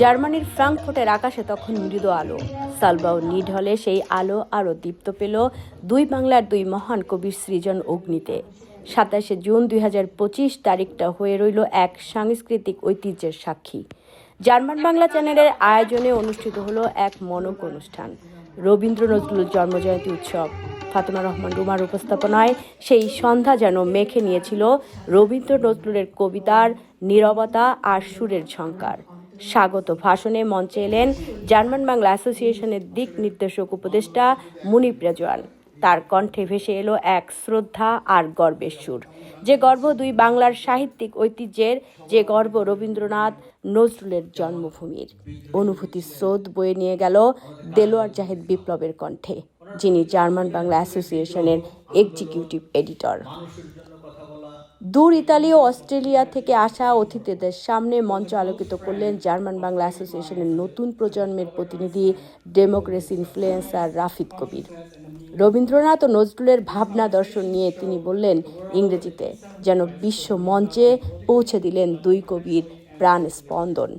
জার্মানির ফ্রাঙ্কফুটের আকাশে তখন মৃদু আলো। সালবাও নিড হলে সেই আলো আরও দীপ্ত পেল দুই বাংলার দুই মহান কবির সৃজন অগ্নিতে। সাতাশে জুন দুই হাজার পঁচিশ তারিখটা হয়ে রইল এক সাংস্কৃতিক ঐতিহ্যের সাক্ষী। জার্মান বাংলা চ্যানেলের আয়োজনে অনুষ্ঠিত হলো এক মনক অনুষ্ঠান। রবীন্দ্র নজরুল জন্মজয়ন্তী উৎসব। ফাতেমা রহমান রুমার উপস্থাপনায় সেই সন্ধ্যা যেন মেখে নিয়েছিল রবীন্দ্র নজরুলের কবিতার নীরবতা আর সুরের ঝঙ্কার স্বাগত। ভাষণে মঞ্চে এলেন জার্মান বাংলা অ্যাসোসিয়েশনের দিক নির্দেশক উপদেষ্টা মুনিপ রেজওয়ান। তার কণ্ঠে ভেসে এলো এক শ্রদ্ধা আর গর্বের সুর। যে গর্ব দুই বাংলার সাহিত্যিক ঐতিহ্যের, যে গর্ব রবীন্দ্রনাথ নজরুলের জন্মভূমির। অনুভূতির স্রোত বয়ে নিয়ে গেল দেলোয়ার জাহেদ বিপ্লবের কণ্ঠে, যিনি জার্মান বাংলা অ্যাসোসিয়েশনের এক্সিকিউটিভ এডিটর। দূর ইতালি ও অস্ট্রেলিয়া থেকে আসা অতিথিদের সামনে মঞ্চ আলোকিত করলেন জার্মান বাংলা অ্যাসোসিয়েশনের নতুন প্রজন্মের প্রতিনিধি ডেমোক্রেসি ইনফ্লুয়েন্সার রাফিদ কবির। রবীন্দ্রনাথ ও নজরুলের ভাবনা দর্শন নিয়ে তিনি বললেন, ইংরেজিতে যেন বিশ্ব মঞ্চে পৌঁছে দিলেন দুই কবির প্রাণ স্পন্দন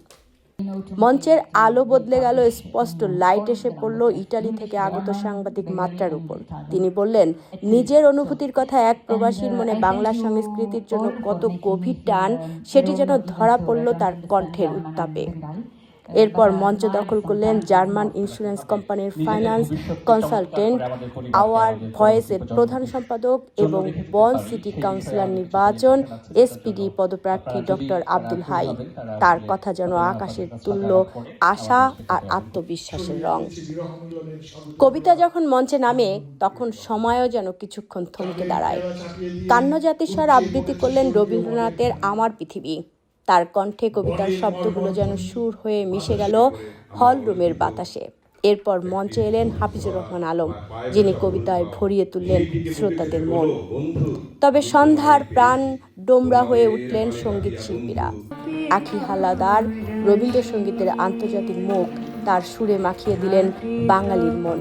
মঞ্চের আলো বদলে গেল, স্পষ্ট লাইট এসে পড়ল ইটালি থেকে আগত সাংবাদিক মাত্রার উপর। তিনি বললেন, নিজের অনুভূতির কথা এক প্রবাসীর মনে বাংলা সংস্কৃতির জন্য কত গভীর টান, সেটি যেন ধরা পড়ল তার কণ্ঠের উত্তাপে। এরপর মঞ্চ দখল করলেন জার্মান ইন্স্যুরেন্স কোম্পানির ফাইন্যান্স কনসালটেন্ট আওয়ার ভয়েসের প্রধান সম্পাদক এবং বন সিটি কাউন্সিলর নির্বাচন এসপিডি পদপ্রার্থী ডক্টর আব্দুল হাই। তার কথা যেন আকাশের তুল্য আশা আর আত্মবিশ্বাসের রং। কবিতা যখন মঞ্চে নামে, তখন সময়ও যেন কিছুক্ষণ থমকে দাঁড়ায়। কান্ন জাতিস্বর আবৃত্তি করলেন রবীন্দ্রনাথের আমার পৃথিবী। তার কণ্ঠে কবিতার শব্দগুলো যেন সুর হয়ে মিশে গেল হল রুমের বাতাসে। এরপর মঞ্চে এলেন হাফিজুর রহমান আলম যিনি কবিতায় ভরিয়ে তুললেন শ্রোতাদের মন। তবে সন্ধ্যার প্রাণ ডোমরা হয়ে উঠলেন সংগীত শিল্পীরা। আখি হালাদার রবীন্দ্রসঙ্গীতের আন্তর্জাতিক মুখ তার সুরে মাখিয়ে দিলেন বাঙালির মন।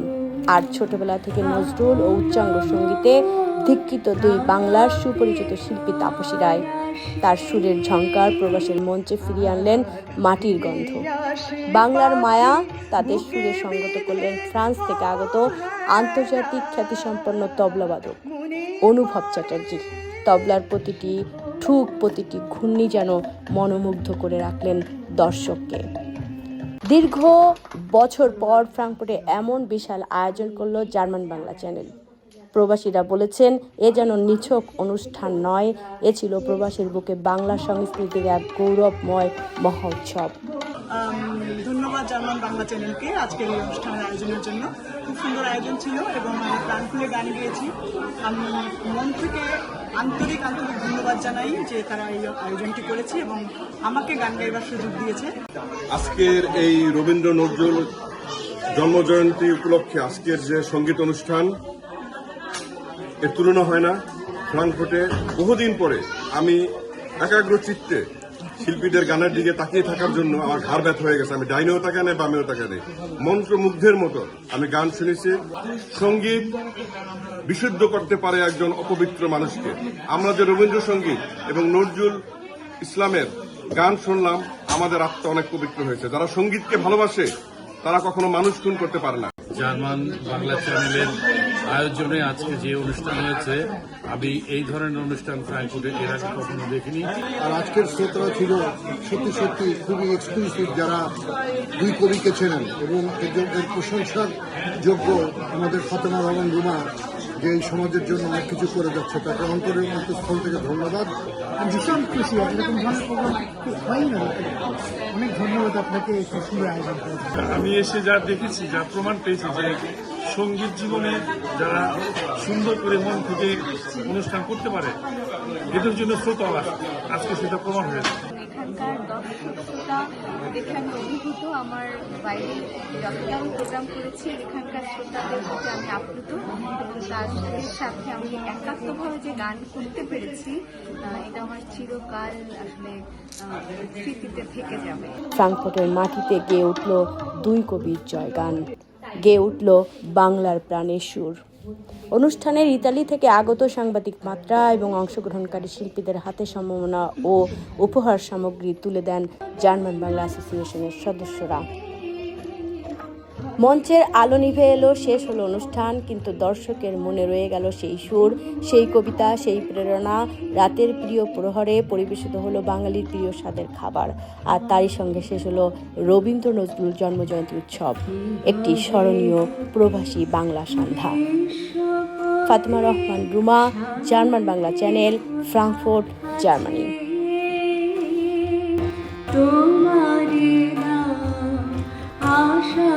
আর ছোটবেলা থেকে নজরুল ও উচ্চাঙ্গ সঙ্গীতে দীক্ষিত দুই বাংলার সুপরিচিত শিল্পী তাপসী রায়। তার সুরের ঝঙ্কার প্রবাসের মঞ্চে ফিরিয়ে আনলেন মাটির গন্ধ। বাংলার মায়া তাদের সুরে সঙ্গত করলেন ফ্রান্স থেকে আগত আন্তর্জাতিক খ্যাতিসম্পন্ন তবলাবাদক অনুভব চ্যাটার্জি। তবলার প্রতিটি ঠুক, প্রতিটি ঘূর্ণি যেন মনোমুগ্ধ করে রাখলেন দর্শককে। দীর্ঘ বছর পর ফ্রাঙ্কফুর্টে এমন বিশাল আয়োজন করল জার্মান বাংলা চ্যানেল। প্রবাসীরা বলেছেন এ যেন নিছক অনুষ্ঠান নয় এ ছিল প্রবাসীর বুকে বাংলা সংস্কৃতির এক গৌরবময় মহা উৎসব আম, ধন্যবাদ জার্মান বাংলা চ্যানেলকে আজকের এই অনুষ্ঠানের আয়োজনের জন্য। খুব সুন্দর আয়োজন ছিল এবং আমি প্রাণ খুলে গান গেয়েছি। আমি মন থেকে আন্তরিক আন্তরিক ধন্যবাদ জানাই যে তারা এই আয়োজনটি করেছে এবং আমাকে গান গাইবার সুযোগ দিয়েছে। আজকের এই রবীন্দ্র নজরুল জন্মজয়ন্তী উপলক্ষে আজকের যে সংগীত অনুষ্ঠান এর তুলনা হয় না। ফ্রাঙ্কফুটে বহুদিন পরে আমি একাগ্র চিত্তে শিল্পীদের গানের দিকে তাকিয়ে থাকার জন্য আমার ঘাড় ব্যথা হয়ে গেছে। আমি ডাইনেও তাকা নেই, বামেও তাকা নেই। মন্ত্রমুগ্ধের মতো আমি গান শুনেছি। সংগীত বিশুদ্ধ করতে পারে একজন অপবিত্র মানুষকে। আমরা যে রবীন্দ্রসঙ্গীত এবং নজরুল ইসলামের গান শুনলাম, আমাদের আত্মা অনেক পবিত্র হয়েছে। যারা সঙ্গীতকে ভালোবাসে তারা কখনো মানুষ খুন করতে পারে না। জার্মান বাংলা চ্যানেলের আয়োজনে আজকে যে অনুষ্ঠান হয়েছে আমি এই ধরনের অনুষ্ঠান ফ্রাঙ্কফুটে এর আগে কখনো দেখিনি। আর আজকের শ্রোতারা ছিল সত্যি সত্যি খুবই এক্সক্লুসিভ যারা দুই কবিকে ছিলেন এবং এর প্রশংসার যোগ্য আমাদের ফতেমা রহমান রুমা যে এই সমাজের জন্য অনেক কিছু করে যাচ্ছে তাকে অন্তরের অন্তঃস্থল থেকে ধন্যবাদ। আমি ভীষণ খুশি এরকম ধরনের প্রোগ্রাম হয় না। অনেক ধন্যবাদ আপনাকে এই সুন্দর আয়োজন আমি এসে যা দেখেছি যা প্রমাণ পেয়েছি যে সংগীত জীবনে যারা সুন্দর করে মন থেকে অনুষ্ঠান করতে পারে এদের জন্য শ্রোতা আজকে সেটা প্রমাণ হয়েছে। এখানকার দর্শকতা আমি অভিভূত, আমার বাইরে যতটা আমি প্রোগ্রাম করেছি, এখানকার শ্রোতাদের প্রতি আমি আপ্লুত এবং তাদের সাথে আমি একাত্মভাবে যে গান করতে পেরেছি এটা আমার চিরকাল আসলে স্মৃতিতে থেকে যাবে। ফ্রাঙ্কফুটের মাটিতে গেয়ে উঠল দুই কবির জয়গান, গেয়ে উঠল বাংলার প্রাণের সুর। অনুষ্ঠানের ইতালি থেকে আগত সাংবাদিক মাত্রা এবং অংশগ্রহণকারী শিল্পীদের হাতে সম্ভাবনা ও উপহার সামগ্রী তুলে দেন জার্মান বাংলা অ্যাসোসিয়েশনের সদস্যরা। মঞ্চের আলো নিভে এলো, শেষ হলো অনুষ্ঠান, কিন্তু দর্শকের মনে রয়ে গেল সেই সুর, সেই কবিতা, সেই প্রেরণা। রাতের প্রিয় প্রহরে পরিবেশিত হলো বাঙালির প্রিয় স্বাদের খাবার। আর তারই সঙ্গে শেষ হলো রবীন্দ্র নজরুল জন্মজয়ন্তী উৎসব, একটি স্মরণীয় প্রবাসী বাংলা সন্ধ্যা। Fatema Rahman Ruma, German Bangla channel, Frankfurt, Germany. তোমারি আশা